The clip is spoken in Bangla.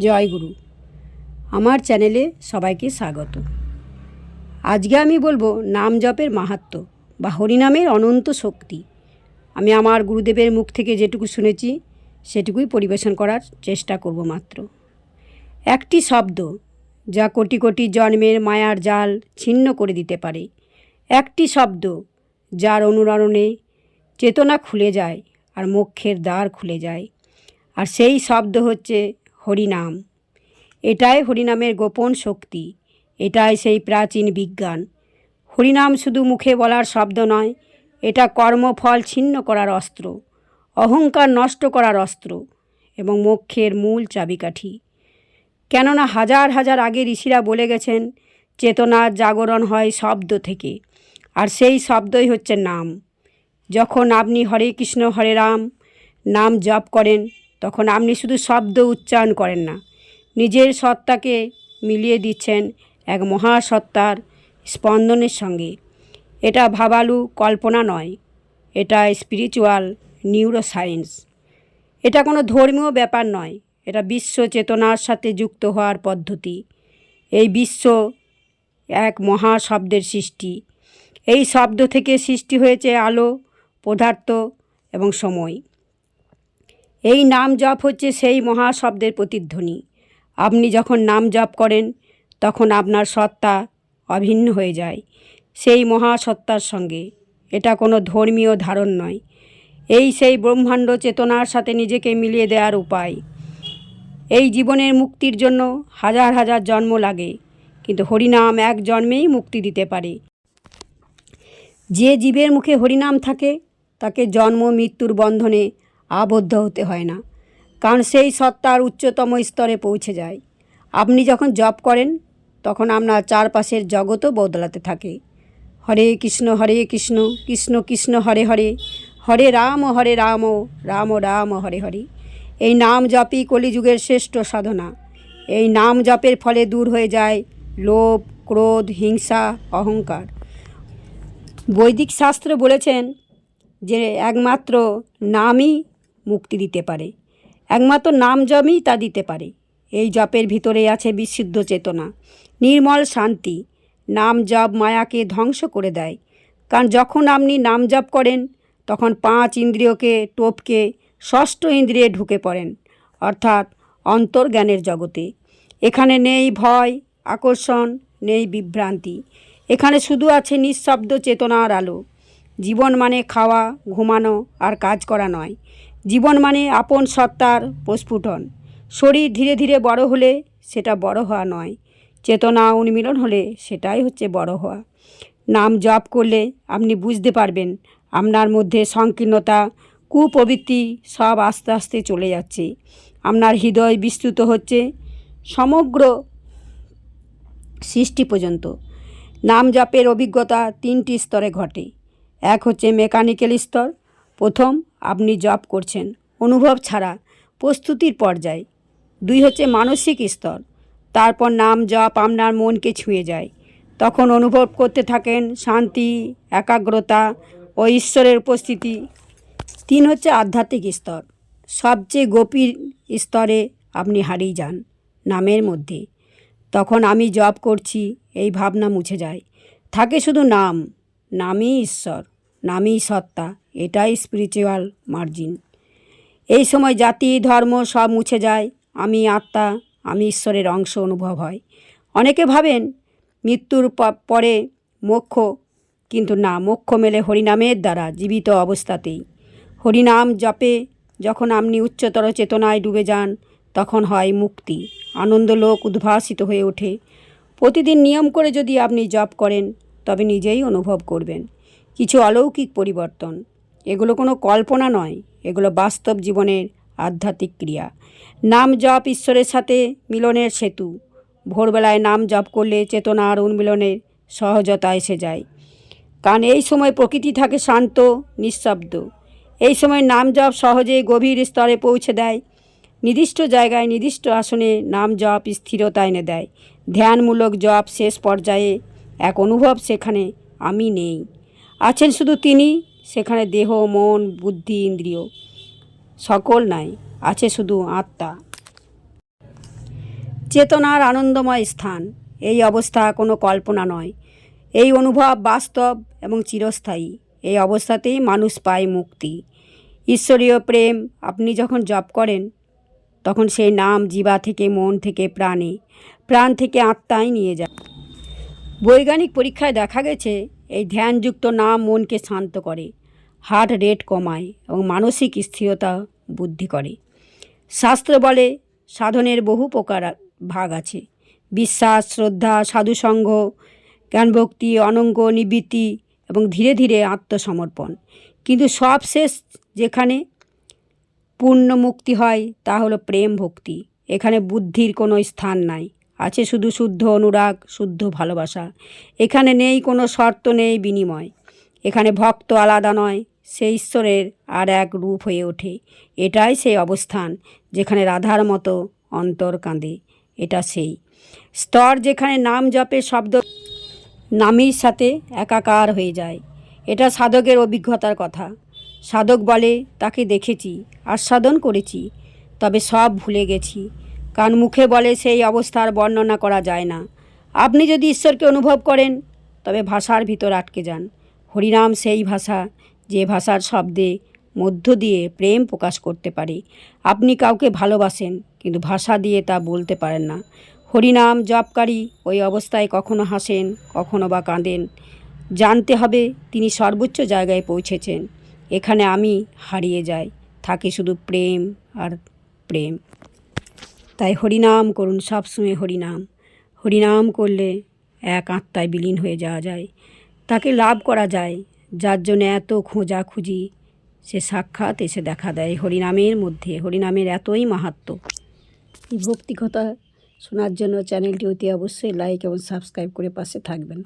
জয় গুরু। আমার চ্যানেলে সবাইকে স্বাগত। আজকে আমি বলব নাম জপের মাহাত্ম্য বা হরিনামের অনন্ত শক্তি। আমি আমার গুরুদেবের মুখ থেকে যেটুকু শুনেছি, সেটুকুই পরিবেশন করার চেষ্টা করব মাত্র। একটি শব্দ যা কোটি কোটি জন্মের মায়ার জাল ছিন্ন করে দিতে পারে। একটি শব্দ যার অনুরণনে চেতনা খুলে যায় আর মোক্ষের দ্বার খুলে যায়। আর সেই শব্দ হচ্ছে হরিনাম। এটাই হরিনামের গোপন শক্তি, এটাই সেই প্রাচীন বিজ্ঞান। হরিনাম শুধু মুখে বলার শব্দ নয়, এটা কর্মফল ছিন্ন করার অস্ত্র, অহংকার নষ্ট করার অস্ত্র এবং মোক্ষের মূল চাবিকাঠি। কেননা হাজার হাজার আগে ঋষিরা বলে গেছেন, চেতনার জাগরণ হয় শব্দ থেকে, আর সেই শব্দই হচ্ছে নাম। যখন আপনি হরে কৃষ্ণ, হরে রাম, নাম জপ করেন তখন আপনি শুধু শব্দ উচ্চারণ করেন না, নিজের সত্তাকে মিলিয়ে দিচ্ছেন এক মহাসত্তার স্পন্দনের সঙ্গে। এটা ভাবালু কল্পনা নয়, এটা স্পিরিচুয়াল নিউরোসায়েন্স এটা কোনো ধর্মীয় ব্যাপার নয়, এটা বিশ্ব চেতনার সাথে যুক্ত হওয়ার পদ্ধতি। এই বিশ্ব এক মহা শব্দের সৃষ্টি। এই শব্দ থেকে সৃষ্টি হয়েছে আলো, পদার্থ এবং সময়। এই নাম জপ হচ্ছে সেই মহাশব্দের প্রতিধ্বনি। আপনি যখন নাম জপ করেন, তখন আপনার সত্তা অভিন্ন হয়ে যায় সেই মহাসত্তার সঙ্গে। এটা কোনো ধর্মীয় ধারণ নয়। এই সেই ব্রহ্মাণ্ড চেতনার সাথে নিজেকে মিলিয়ে দেওয়ার উপায়। এই জীবনের মুক্তির জন্য হাজার হাজার জন্ম লাগে, কিন্তু হরিনাম এক জন্মেই মুক্তি দিতে পারে। যে জীবের মুখে হরিনাম থাকে, তাকে জন্ম মৃত্যুর বন্ধনে আবদ্ধ হতে হয় না। কারণ সেই সত্তার উচ্চতম স্তরে পৌঁছে যায়। আপনি যখন জপ করেন, তখন আপনার চারপাশের জগতও বদলাতে থাকে। হরে কৃষ্ণ হরে কৃষ্ণ কৃষ্ণ কৃষ্ণ, হরে হরে হরে রাম হরে রাম রাম রাম, হরে হরে। এই নাম জপই কলিযুগের শ্রেষ্ঠ সাধনা। এই নাম জপের ফলে দূর হয়ে যায় লোভ, ক্রোধ, হিংসা, অহংকার। বৈদিক শাস্ত্র বলেছেন যে একমাত্র নামই মুক্তি দিতে পারে। একমাত্র নাম জপই তা দিতে পারে। এই জপের ভিতরে আছে বিশুদ্ধ চেতনা, নির্মল শান্তি। নাম জপ মায়াকে ধ্বংস করে দেয়। কারণ যখন আপনি নাম জপ করেন, তখন পাঁচ ইন্দ্রিয়কে, টোপকে, ষষ্ঠ ইন্দ্রিয়ে ঢুকে পড়েন, অর্থাৎ অন্তর্জ্ঞানের জগতে। এখানে নেই ভয়, আকর্ষণ, নেই বিভ্রান্তি। এখানে শুধু আছে নিঃশব্দ চেতনার আলো। জীবন মানে খাওয়া, ঘুমানো আর কাজ করা নয়। জীবন মানে আপন সত্তার প্রস্ফুটন। শরীর ধীরে ধীরে বড় হলে সেটা বড় হওয়া নয়, চেতনা উন্মিলন হলে সেটাই হচ্ছে বড় হওয়া। নাম জপ করলে আপনি বুঝতে পারবেন, আপনার মধ্যে সংকীর্ণতা, কুপ্রবৃত্তি সব আস্তে আস্তে চলে যাচ্ছে। আপনার হৃদয় বিস্তৃত হচ্ছে সমগ্র সৃষ্টি পর্যন্ত। নাম জপের অভিজ্ঞতা তিনটি স্তরে ঘটে। এক হচ্ছে মেকানিক্যাল স্তর, প্রথম আপনি জপ করছেন। অনুভব ছাড়া প্রস্তুতির পর্যায়। দুই হচ্ছে মানসিক স্তর। তারপর নাম জপ আপনার মনকে ছুঁয়ে যায়। তখন অনুভব করতে থাকেন শান্তি, একাগ্রতা ও ঈশ্বরের উপস্থিতি। তিন হচ্ছে আধ্যাত্মিক স্তর। সবচেয়ে গভীর স্তরে আপনি হারিয়ে যান নামের মধ্যে। তখন আমি জপ করছি, এই ভাবনা মুছে যায়। থাকে শুধু নাম, নামই ঈশ্বর। নামই সত্তা, এটাই স্পিরিচুয়াল মার্জিন এই সময় জাতি, ধর্ম সব মুছে যায়, আমি আত্মা, আমি ঈশ্বরের অংশ অনুভব হয়। অনেকে ভাবেন, মৃত্যুর পরে মোক্ষ, কিন্তু না, মোক্ষ মেলে হরিনামের দ্বারা জীবিত অবস্থাতেই। হরিনাম জপে, যখন আপনি উচ্চতর চেতনায় ডুবে যান, তখন হয় মুক্তি, আনন্দলোক উদ্ভাসিত হয়ে ওঠে। প্রতিদিন নিয়ম করে যদি আপনি জপ করেন, তবে নিজেই অনুভব করবেন। কিছু অলৌকিক পরিবর্তন। এগুলো কোনো কল্পনা নয়, এগুলো বাস্তব জীবনের আধ্যাত্মিক ক্রিয়া। নাম জপ ঈশ্বরের সাথে মিলনের সেতু। ভোরবেলায় নাম জপ করলে চেতনা আর উন্মিলনের সহজতা এসে যায়। কারণ এই সময় প্রকৃতি থাকে শান্ত, নিঃশব্দ। এই সময় নাম জপ সহজে গভীর স্তরে পৌঁছে দেয়। নির্দিষ্ট জায়গায় নির্দিষ্ট আসনে নাম জপ স্থিরতা এনে দেয়। ধ্যানমূলক জপ শেষ পর্যায়ে এক অনুভব, সেখানে আমি নেই। আছেন শুধু তিনি, সেখানে দেহ, মন, বুদ্ধি, ইন্দ্রিয়, সকল নাই, আছে শুধু আত্মা। চেতনার আনন্দময় স্থান, এই অবস্থা কোনো কল্পনা নয়। এই অনুভব বাস্তব এবং চিরস্থায়ী। এই অবস্থাতেই মানুষ পায় মুক্তি। ঈশ্বরীয় প্রেম, আপনি যখন জপ করেন, তখন সেই নাম জীবা থেকে মন থেকে প্রাণে, প্রাণ থেকে আত্মায় নিয়ে যায়। বৈজ্ঞানিক পরীক্ষায় দেখা গেছে এই ধ্যানযুক্ত নাম মনকে শান্ত করে, হার্ট রেট কমায় এবং মানসিক স্থিরতা বুদ্ধি করে। শাস্ত্র বলে, সাধনের বহু প্রকার ভাগ আছে। বিশ্বাস, শ্রদ্ধা, সাধুসঙ্গ, জ্ঞানভক্তি, অনঙ্গ, নিবৃত্তি এবং ধীরে ধীরে আত্মসমর্পণ। কিন্তু সবশেষ যেখানে পূর্ণ মুক্তি হয়, তা হলো প্রেম ভক্তি। এখানে বুদ্ধির কোনো স্থান নাই। আছে শুধু শুদ্ধ অনুরাগ, শুদ্ধ ভালোবাসা। এখানে নেই কোনো শর্ত, নেই বিনিময়। এখানে ভক্ত আলাদা নয়, সে ঈশ্বরের আর এক রূপ হয়ে ওঠে। এটাই সেই অবস্থান যেখানে রাধার মতো অন্তর কাঁদে। এটা সেই। স্তর যেখানে নাম জপে শব্দ নামের সাথে একাকার হয়ে যায়। এটা সাধকের অভিজ্ঞতার কথা। সাধক বলে, তাকে দেখেছি, আস্বাদন করেছি, তবে সব ভুলে গেছি। কারণ মুখে বলে সেই অবস্থার বর্ণনা করা যায় না। আপনি যদি ঈশ্বরকে অনুভব করেন, তবে ভাষার ভিতর আটকে যান। হরিনাম সেই ভাষা, যে ভাষার শব্দে মধ্য দিয়ে প্রেম প্রকাশ করতে পারে। আপনি কাউকে ভালোবাসেন, কিন্তু ভাষা দিয়ে তা বলতে পারেন না। হরিনাম জপকারী ওই অবস্থায় কখনো হাসেন, কখনো বা কাঁদেন। জানতে হবে, তিনি সর্বোচ্চ জায়গায় পৌঁছেছেন। এখানে আমি হারিয়ে যাই, থাকে শুধু প্রেম আর প্রেম। তাই হরিনাম করুন সবসময় হরিনাম। হরিনাম করলে এক আত্মায় বিলীন হয়ে যাওয়া যায়। তাকে লাভ করা যায়, যার জন্য এত খোঁজাখুঁজি। সে সাক্ষাৎ এসে দেখা দেয় হরিনামের মধ্যে, হরিনামের এতই মাহাত্ম। এই ভক্তিকথা শোনার জন্য চ্যানেলটি অতি অবশ্যই লাইক এবং সাবস্ক্রাইব করে পাশে থাকবেন।